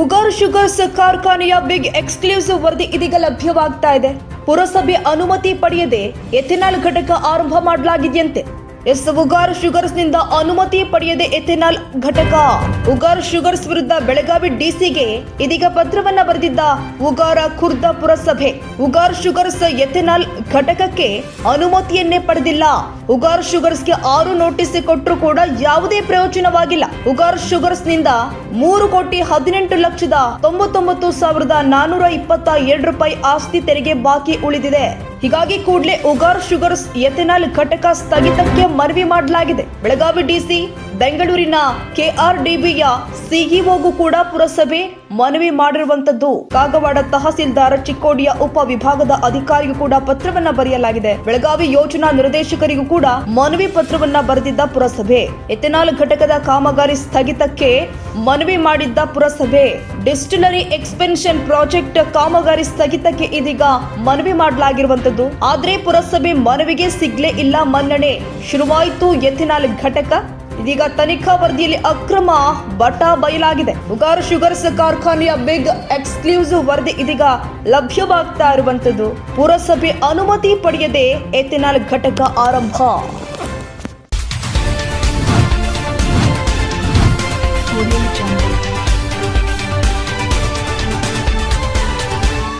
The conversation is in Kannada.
ಉಗಾರ್ ಶುಗರ್ಸ್ ಕಾರ್ಖಾನೆಯ ಬಿಗ್ ಎಕ್ಸ್ಕ್ಲೂಸಿವ್ ವರದಿ ಇದೀಗ ಲಭ್ಯವಾಗ್ತಾ ಇದೆ. ಪುರಸಭೆ ಅನುಮತಿ ಪಡೆಯದೆ ಎಥೆನಾಲ್ ಘಟಕ ಆರಂಭ ಮಾಡಲಾಗಿದೆಯಂತೆ. ಎಸ್, ಉಗಾರ್ ಶುಗರ್ಸ್ನಿಂದ ಅನುಮತಿ ಪಡೆಯದೆ ಎಥೆನಾಲ್ ಘಟಕ. ಉಗಾರ್ ಶುಗರ್ಸ್ ವಿರುದ್ಧ ಬೆಳಗಾವಿ ಡಿಸಿಗೆ ಇದೀಗ ಪತ್ರವನ್ನ ಬರೆದಿದ್ದ ಉಗಾರ ಖುರ್ದ ಪುರಸಭೆ. ಉಗಾರ್ ಶುಗರ್ಸ್ ಎಥೆನಾಲ್ ಘಟಕಕ್ಕೆ ಅನುಮತಿಯನ್ನೇ ಪಡೆದಿಲ್ಲ. ಉಗಾರ್ ಶುಗರ್ಸ್ಗೆ ಆರು ನೋಟಿಸ್ ಕೊಟ್ಟರು ಕೂಡ ಯಾವುದೇ ಪ್ರಯೋಜನವಾಗಿಲ್ಲ. ಉಗಾರ್ ಶುಗರ್ಸ್ನಿಂದ ಮೂರು ಕೋಟಿ ಹದಿನೆಂಟು ಲಕ್ಷದ ತೊಂಬತ್ತೊಂಬತ್ತು ಸಾವಿರದ ನಾನೂರ ಇಪ್ಪತ್ತ ಎರಡು ರೂಪಾಯಿ ಆಸ್ತಿ ತೆರಿಗೆ ಬಾಕಿ ಉಳಿದಿದೆ. ಹೀಗಾಗಿ ಕೂಡಲೇ ಉಗಾರ್ ಶುಗರ್ಸ್ ಎಥೆನಾಲ್ ಘಟಕ ಸ್ಥಗಿತಕ್ಕೆ ಮನವಿ ಮಾಡಲಾಗಿದೆ. ಬೆಳಗಾವಿ ಡಿಸಿ ಬೆಂಗಳೂರಿನ ಕೆಆರ್ಡಿಬಿಯ ಸಿಇಒಗೂ ಕೂಡ ಪುರಸಭೆ ಮನವಿ ಮಾಡಿರುವಂತದ್ದು. ಕಾಗವಾಡ ತಹಸೀಲ್ದಾರ್ ಚಿಕ್ಕೋಡಿಯ ಉಪ ವಿಭಾಗದ ಅಧಿಕಾರಿಗೂ ಕೂಡ ಪತ್ರವನ್ನ ಬರೆಯಲಾಗಿದೆ. ಬೆಳಗಾವಿ ಯೋಜನಾ ನಿರ್ದೇಶಕರಿಗೂ ಕೂಡ ಮನವಿ ಪತ್ರವನ್ನ ಬರೆದಿದ್ದ ಪುರಸಭೆ. ಎಥೆನಾಲ್ ಘಟಕದ ಕಾಮಗಾರಿ ಸ್ಥಗಿತಕ್ಕೆ ಮನವಿ ಮಾಡಿದ್ದ ಪುರಸಭೆ. ಡಿಸ್ಟಿಲರಿ ಎಕ್ಸ್ಪೆನ್ಷನ್ ಪ್ರಾಜೆಕ್ಟ್ ಕಾಮಗಾರಿ ಸ್ಥಗಿತಕ್ಕೆ ಇದೀಗ ಮನವಿ ಮಾಡಲಾಗಿರುವಂತದ್ದು. ಆದ್ರೆ ಪುರಸಭೆ ಮನವಿಗೆ ಸಿಗ್ಲೇ ಇಲ್ಲ ಮನ್ನಣೆ. ಶುರುವಾಯಿತು ಎಥೆನಾಲ್ ಘಟಕ. ಇದೀಗ ತನಿಖಾ ವರದಿಯಲ್ಲಿ ಅಕ್ರಮ ಬಟ ಬಯಲಾಗಿದೆ. ಬುಗಾರ್ ಶುಗರ್ಸ್ ಕಾರ್ಖಾನೆಯ ಬಿಗ್ ಎಕ್ಸ್ಕ್ಲೂಸಿವ್ ವರದಿ ಇದೀಗ ಲಭ್ಯವಾಗ್ತಾ ಇರುವಂತದ್ದು ಪುರಸಭೆ ಅನುಮತಿ ಪಡೆಯದೆ ಎಥೆನಾಲ್ ಘಟಕ ಆರಂಭ.